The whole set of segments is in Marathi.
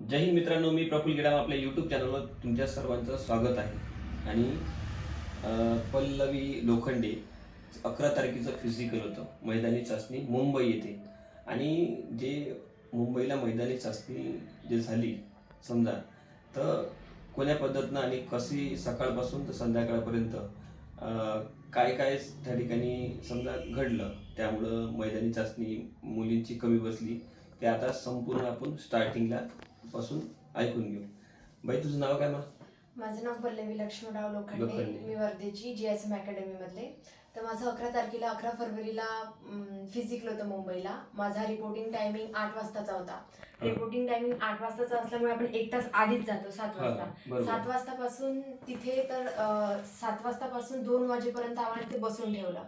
जय हिंद मित्रांनो मी प्रफुल गिडाम आपल्या यूट्यूब चॅनलवर तुमच्या सर्वांचं स्वागत आहे. आणि पल्लवी लोखंडे अकरा तारखेचं फिजिकल होतं मैदानी चाचणी मुंबई येथे. आणि जे मुंबईला मैदानी चाचणी जे झाली समजा तर कोण्या पद्धतीनं आणि कशी सकाळपासून तर संध्याकाळपर्यंत काय काय त्या ठिकाणी समजा घडलं त्यामुळं मैदानी चाचणी मुलींची कमी बसली ते आता संपूर्ण आपण स्टार्टिंगला पासून ऐकून घेऊ. बाई तुझं नाव काय मग माझं नाव पल्लवी लक्ष्मणराव लोखंडे. लोखंडे. मी वर्धेची जी एस एम अकॅडमी मधले तर माझं अकरा तारखेला अकरा फरवरीला फिजिकल होतं मुंबईला. माझा रिपोर्टिंग टायमिंग आठ वाजताचा होता. रिपोर्टिंग टायमिंग आठ वाजताचा असल्यामुळे आपण एक तास आधीच जातो सात हा, वाजता. बरोबर. सात वाजतापासून तिथे तर अं, सात वाजतापासून दोन वाजेपर्यंत आम्हाला ते बसून ठेवलं.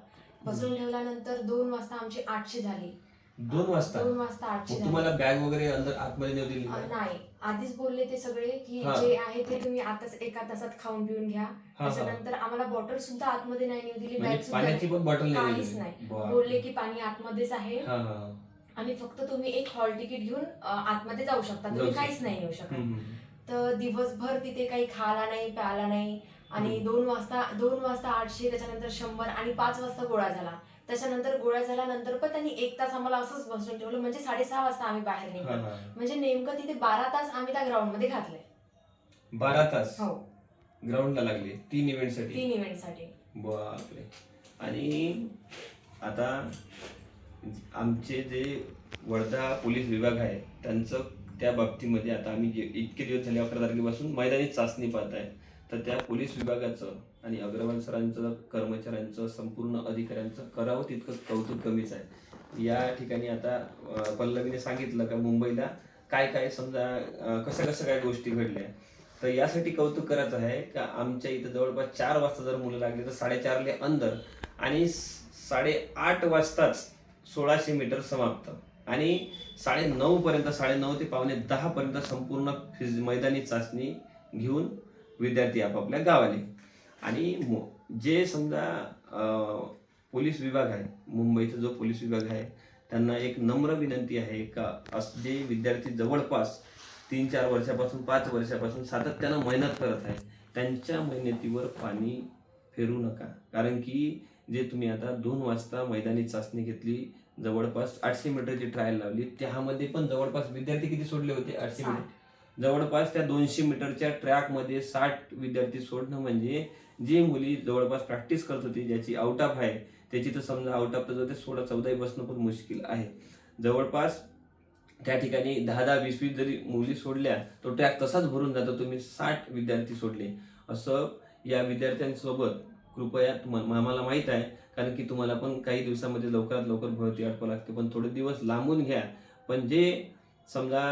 बसून ठेवल्यानंतर दोन वाजता आमची आठशे झाली. दोन वाजता दोन वाजता आठशे मग झाली तुम्हाला बॅग वगैरे अंदर आतमध्ये नेऊ दिली? नाही आधीच बोलले ते सगळे की हा. जे आहे ते तुम्ही आताच एका तासात खाऊन पिऊन घ्या हा, हा. त्याच्यानंतर आम्हाला बॉटल सुद्धा आतमध्ये नाही नेऊ दिली म्हणजे बॅग सुद्धा पाण्याची पण बॉटल नाही काहीच दिली? नाही. बोलले की पाणी आतमध्येच आहे हा हा हा. आणि फक्त तुम्ही एक हॉल तिकीट घेऊन अ, आतमध्ये जाऊ शकता जाऊ तुम्ही शकता. काहीच नाही नेऊ शकत हम्म, हम्म. तर दिवसभर तिथे काही खायला नाही प्यायला नाही आणि. दोन वाजता दोन वाजता आठशे त्याच्यानंतर शंभर आणि पाच वाजता गोळा झाला. त्याच्यानंतर गोळा झाल्यानंतर पण त्यांनी एक तास आम्हाला असंच बसून ठेवलं म्हणजे साडेसहा वाजता आम्ही बाहेर निघलो. म्हणजे नेमकं तिथे बारा तास आम्ही त्या ग्राउंडमध्ये घातले बारा तास? हो. ग्राउंडला लागले? तीन इव्हेंटसाठी? तीन इव्हेंटसाठी बापरे. आणि आता आमचे जे वर्धा पोलीस विभाग आहे त्यांचं त्या बाबतीमध्ये आता आम्ही इतके दिवस झाले अकरा तारखेपासून मैदानी चाचणी पाहत आहे तर त्या पोलीस विभागाचं आणि अग्रवाल सरांचं कर्मचाऱ्यांचं संपूर्ण अधिकाऱ्यांचं करावं तितकं कौतुक कमीच आहे. या ठिकाणी आता पल्लवीने सांगितलं का मुंबईला काय काय समजा अं, कशा कशा काय गोष्टी घडल्या. तर यासाठी कौतुक करायचं आहे का आमच्या इथं जवळपास चार वाजता जर मुलं लागली तर साडेचारले अंदर आणि साडेआठ वाजताच सोळाशे मीटर समाप्त. आणि साडे नऊपर्यंत साडे नऊ ते पावणे दहापर्यंत संपूर्ण फिज मैदानी चाचणी घेऊन विद्यार्थी आपापल्या गावाले. आणि मो- जे समजा पोलीस विभाग आहे मुंबईचा जो पोलीस विभाग आहे त्यांना एक नम्र विनंती आहे का अस जे विद्यार्थी जवळपास तीन चार वर्षापासून पाच वर्षापासून सातत्यानं मेहनत करत आहे त्यांच्या मेहनतीवर पाणी फेरू नका. कारण की जे तुम्ही आता दोन वाजता मैदानी चाचणी घेतली जवळपास आठशे मीटरची ट्रायल लावली त्यामध्ये पण जवळपास विद्यार्थी किती सोडले होते? आठशे मीटर. जवळपास त्या दोनशे मीटरच्या ट्रॅकमध्ये साठ विद्यार्थी सोडणं म्हणजे जी मुली जवळपास प्रॅक्टिस करत होती ज्याची आउट ऑफ आहे त्याची तर समजा आउट ऑफ तर ते सोळा चौदाही बसणं पण मुश्किल आहे. जवळपास त्या ठिकाणी दहा दहा वीस वीस जरी मुली सोडल्या तो ट्रॅक तसाच भरून जातो तुम्ही साठ विद्यार्थी सोडले. असं या विद्यार्थ्यांसोबत कृपया तुम्हाला आम्हाला माहीत आहे कारण की तुम्हाला पण काही दिवसामध्ये लवकरात लवकर भरती आटवावं लागते पण थोडे दिवस लांबून घ्या. पण जे समजा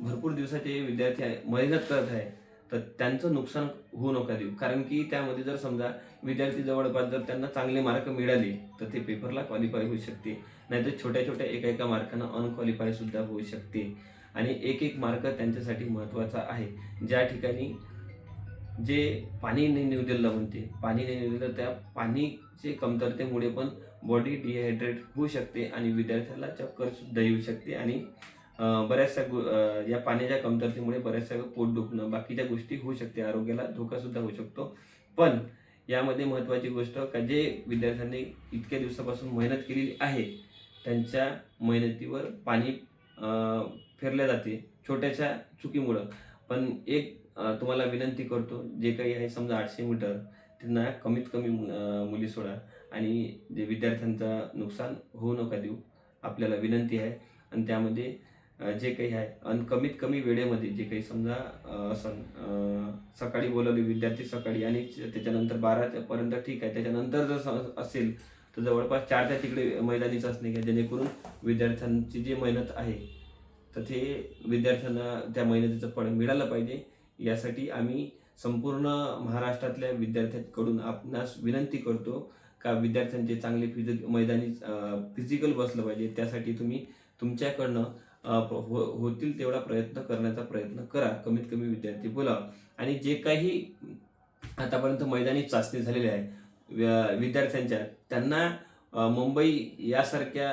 भरपूर दिवसाचे विद्यार्थी आहे मेहनत करत आहे तर त्यांचं नुकसान होऊ नका देऊ. कारण की त्यामध्ये जर समजा विद्यार्थी जवळपास जर त्यांना चांगले मार्क मिळाले तर ते पेपरला क्वालिफाय होऊ शकते. नाहीतर छोट्या छोट्या एका एका मार्कानं अनक्वालिफाय सुद्धा होऊ शकते. आणि एक एक मार्क त्यांच्यासाठी महत्त्वाचा आहे. ज्या ठिकाणी जे पाणी नाही नेऊ दिलं म्हणते पाणी नाही नेऊ दिलं त्या पाणीचे कमतरतेमुळे पण बॉडी डिहायड्रेट होऊ शकते आणि विद्यार्थ्याला चक्कर सुद्धा येऊ शकते आणि बऱ्याचशा गो- या पाण्याच्या कमतरतेमुळे बऱ्याचशा पोट दुखणं बाकीच्या गोष्टी होऊ शकते आरोग्याला धोकासुद्धा होऊ शकतो. पण यामध्ये महत्त्वाची गोष्ट का जे विद्यार्थ्यांनी इतक्या दिवसापासून मेहनत केलेली आहे त्यांच्या मेहनतीवर पाणी अं, फेरल्या जाते छोट्याशा चुकीमुळं. पण एक तुम्हाला विनंती करतो जे काही आहे समजा आठशे मीटर त्यांना कमीत कमी मु- मुली सोडा आणि जे विद्यार्थ्यांचा नुकसान होऊ नका देऊ आपल्याला विनंती आहे. आणि त्यामध्ये जे काही आहे. आणि कमीत कमी वेळेमध्ये जे काही समजा अं, सकाळी बोलवले विद्यार्थी सकाळी आणि त्याच्यानंतर बारापर्यंत ठीक आहे. त्याच्यानंतर जर स- असेल तर जवळपास चार त्या तिकडे मैदानीच असणे घ्या. जेणेकरून विद्यार्थ्यांची जी मेहनत आहे तर ते विद्यार्थ्यांना त्या मेहनतीचं फळ मिळालं पाहिजे. यासाठी आम्ही संपूर्ण महाराष्ट्रातल्या विद्यार्थ्यांकडून आपणास विनंती करतो का विद्यार्थ्यांचे चांगले फिजिक मैदानी फिजिकल बसलं पाहिजे. त्यासाठी तुम्ही तुमच्याकडनं हो होतील तेवढा प्रयत्न करण्याचा प्रयत्न करा. कमीत कमी विद्यार्थी बोलावा. आणि जे काही आतापर्यंत मैदानी चाचणी झालेली आहे विद्यार्थ्यांच्या त्यांना मुंबई यासारख्या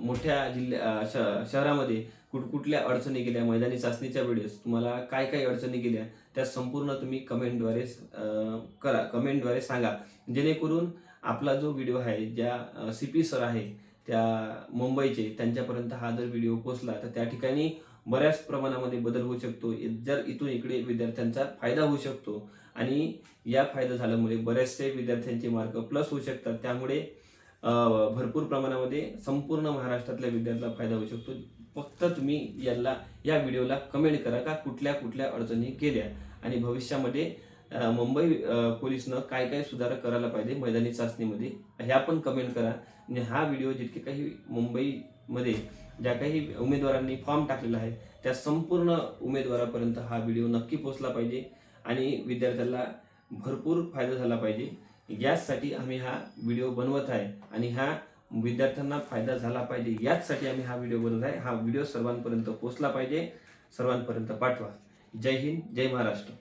मोठ्या जिल्ह्या श- शहरामध्ये कुठकुठल्या अडचणी गेल्या. मैदानी चाचणीच्या वेळेस तुम्हाला काय काय अडचणी गेल्या त्या संपूर्ण तुम्ही कमेंटद्वारे करा. कमेंटद्वारे सांगा. जेणेकरून आपला जो व्हिडिओ आहे ज्या सी पी सर आहे त्या मुंबईचे त्यांच्यापर्यंत हा जर व्हिडिओ पोचला तर त्या ठिकाणी बऱ्याच प्रमाणामध्ये बदल होऊ शकतो. जर इथून इकडे विद्यार्थ्यांचा फायदा होऊ शकतो. आणि या फायदा झाल्यामुळे बरेचसे विद्यार्थ्यांचे मार्क प्लस होऊ शकतात. त्यामुळे भरपूर प्रमाणामध्ये संपूर्ण महाराष्ट्रातल्या विद्यार्थ्याला फायदा होऊ शकतो. फक्त तुम्ही याला या व्हिडिओला कमेंट करा का कुठल्या कुठल्या अडचणी केल्या आणि भविष्यामध्ये मुंबई पोलिसनं काय काय सुधारणा करायला पाहिजे मैदानी चाचणीमध्ये ह्या पण कमेंट करा. आणि हा व्हिडिओ जितके काही मुंबईमध्ये ज्या काही उमेदवारांनी फॉर्म टाकलेला आहे त्या संपूर्ण उमेदवारापर्यंत हा व्हिडिओ नक्की पोचला पाहिजे आणि विद्यार्थ्याला भरपूर फायदा झाला पाहिजे. याचसाठी आम्ही हा व्हिडिओ बनवत आहे आणि हा विद्यार्थ्यांना फायदा झाला पाहिजे. याचसाठी आम्ही हा व्हिडिओ बनवत आहे. हा व्हिडिओ सर्वांपर्यंत पोचला पाहिजे. सर्वांपर्यंत पाठवा. जय हिंद जय महाराष्ट्र.